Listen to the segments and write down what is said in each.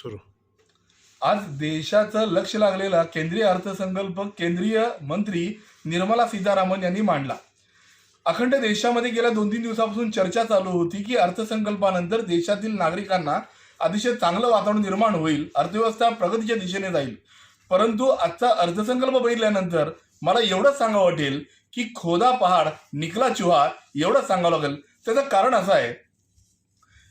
सुरू. आज देशाचं लक्ष लागलेला केंद्रीय अर्थसंकल्प केंद्रीय मंत्री निर्मला सीतारामन यांनी मांडला. अखंड देशामध्ये गेल्या दोन तीन दिवसापासून चर्चा चालू होती की अर्थसंकल्पानंतर देशातील नागरिकांना अतिशय चांगलं वातावरण निर्माण होईल अर्थव्यवस्था प्रगतीच्या दिशेने जाईल. परंतु आजचा अर्थसंकल्प बघितल्यानंतर मला एवढंच सांगावं वाटेल की खोदा पहाड निकला चुहा एवढंच सांगावं लागेल. त्याचं कारण असं आहे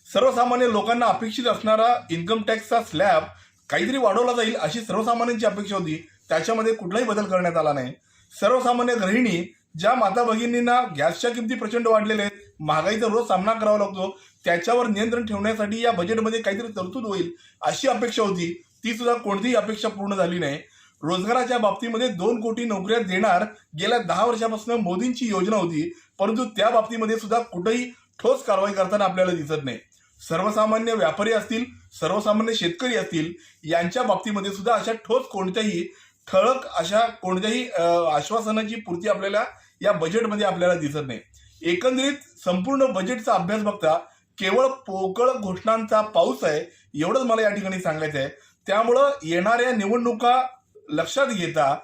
सर्वसामान्य लोकांना अपेक्षित असणारा इन्कम टॅक्सचा स्लॅब काहीतरी वाढवला जाईल अशी सर्वसामान्यांची अपेक्षा होती. त्याच्यामध्ये कुठलाही बदल करण्यात आला नाही. सर्वसामान्य गृहिणी ज्या माता भगिनींना गॅसच्या किमती प्रचंड वाढलेल्या आहेत महागाईचा रोज सामना करावा लागतो त्याच्यावर नियंत्रण ठेवण्यासाठी या बजेटमध्ये काहीतरी तरतूद होईल अशी अपेक्षा होती. ती सुद्धा कोणतीही अपेक्षा पूर्ण झाली नाही. रोजगाराच्या बाबतीमध्ये दोन कोटी नोकऱ्या देणार गेल्या दहा वर्षापासून मोदींची योजना होती परंतु त्या बाबतीमध्ये सुद्धा कुठेही ठोस कारवाई करताना आपल्याला दिसत नाही. सर्वसामान्य व्यापारी असतील सर्वसामान्य शेतकरी असतील यांच्या बाबतीमध्ये सुद्धा अशा ठोस कोणत्याही ठळक अशा कोणत्याही आश्वासनाची पूर्ती आपल्याला या बजेटमध्ये आपल्याला दिसत नाही. एकंदरीत संपूर्ण बजेटचा अभ्यास बघता केवळ पोकळ घोषणांचा पाऊस आहे एवढंच मला या ठिकाणी सांगायचं आहे त्यामुळं येणाऱ्या निवडणुका लक्षात घेता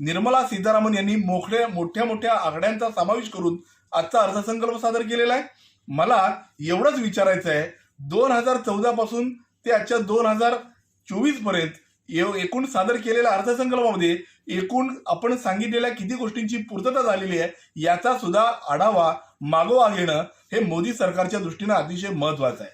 निर्मला सीतारामन यांनी मोठ्या मोठ्या मोठ्या आकड्यांचा समावेश करून आजचा अर्थसंकल्प सादर केलेला आहे. मला एवढंच विचारायचं आहे दोन हजार चौदापासून ते आजच्या दोन हजार चोवीसपर्यंत एकूण सादर केलेल्या अर्थसंकल्पामध्ये एकूण आपण सांगितलेल्या किती गोष्टींची पूर्तता झालेली आहे याचा सुद्धा आढावा मागोवा घेणं हे मोदी सरकारच्या दृष्टीनं अतिशय महत्वाचं आहे.